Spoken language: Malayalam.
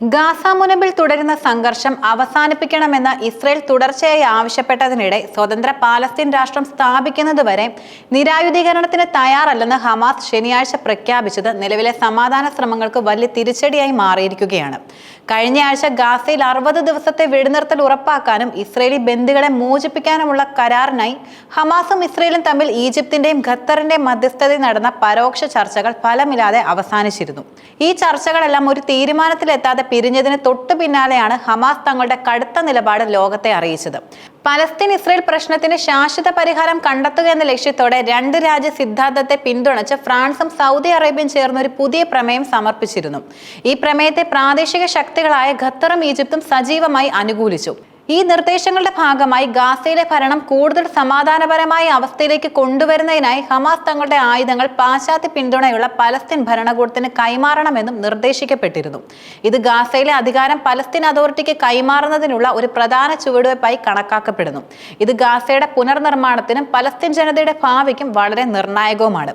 ഗാസ മുനമ്പിൽ തുടരുന്ന സംഘർഷം അവസാനിപ്പിക്കണമെന്ന് ഇസ്രയേൽ തുടർച്ചയായി ആവശ്യപ്പെട്ടതിനിടെ സ്വതന്ത്ര പാലസ്തീൻ രാഷ്ട്രം സ്ഥാപിക്കുന്നതുവരെ നിരായുധീകരണത്തിന് തയ്യാറല്ലെന്ന് ഹമാസ് ശനിയാഴ്ച പ്രഖ്യാപിച്ചത് നിലവിലെ സമാധാന ശ്രമങ്ങൾക്ക് വലിയ തിരിച്ചടിയായി മാറിയിരിക്കുകയാണ്. കഴിഞ്ഞയാഴ്ച ഗാസയിൽ അറുപത് ദിവസത്തെ വെടിനിർത്തൽ ഉറപ്പാക്കാനും ഇസ്രയേലി ബന്ദികളെ മോചിപ്പിക്കാനുമുള്ള കരാറിനായി ഹമാസും ഇസ്രയേലും തമ്മിൽ ഈജിപ്തിന്റെയും ഖത്തറിന്റെയും മധ്യസ്ഥതയിൽ നടന്ന പരോക്ഷ ചർച്ചകൾ ഫലമില്ലാതെ അവസാനിച്ചിരുന്നു. ഈ ചർച്ചകളെല്ലാം ഒരു തീരുമാനത്തിലെത്താതെ പിരിഞ്ഞതിന് തൊട്ടു പിന്നാലെയാണ് ഹമാസ് തങ്ങളുടെ കടുത്ത നിലപാട് ലോകത്തെ അറിയിച്ചത്. പലസ്തീൻ ഇസ്രയേൽ പ്രശ്നത്തിന് ശാശ്വത പരിഹാരം കണ്ടെത്തുക എന്ന ലക്ഷ്യത്തോടെ രണ്ട് രാജ്യ സിദ്ധാന്തത്തെ പിന്തുണച്ച് ഫ്രാൻസും സൗദി അറേബ്യയും ചേർന്ന് ഒരു പുതിയ പ്രമേയം സമർപ്പിച്ചിരുന്നു. ഈ പ്രമേയത്തെ പ്രാദേശിക ശക്തികളായ ഖത്തറും ഈജിപ്തും സജീവമായി അനുകൂലിച്ചു. ഈ നിർദ്ദേശങ്ങളുടെ ഭാഗമായി ഗാസയിലെ ഭരണം കൂടുതൽ സമാധാനപരമായ അവസ്ഥയിലേക്ക് കൊണ്ടുവരുന്നതിനായി ഹമാസ് തങ്ങളുടെ ആയുധങ്ങൾ പാശ്ചാത്യ പിന്തുണയുള്ള പലസ്തീൻ ഭരണകൂടത്തിന് കൈമാറണമെന്നും നിർദ്ദേശിക്കപ്പെട്ടിരുന്നു. ഇത് ഗാസയിലെ അധികാരം പലസ്തീൻ അതോറിറ്റിക്ക് കൈമാറുന്നതിനുള്ള ഒരു പ്രധാന ചുവടുവയ്പായി കണക്കാക്കപ്പെടുന്നു. ഇത് ഗാസയുടെ പുനർനിർമ്മാണത്തിനും പലസ്തീൻ ജനതയുടെ ഭാവിക്കും വളരെ നിർണായകവുമാണ്.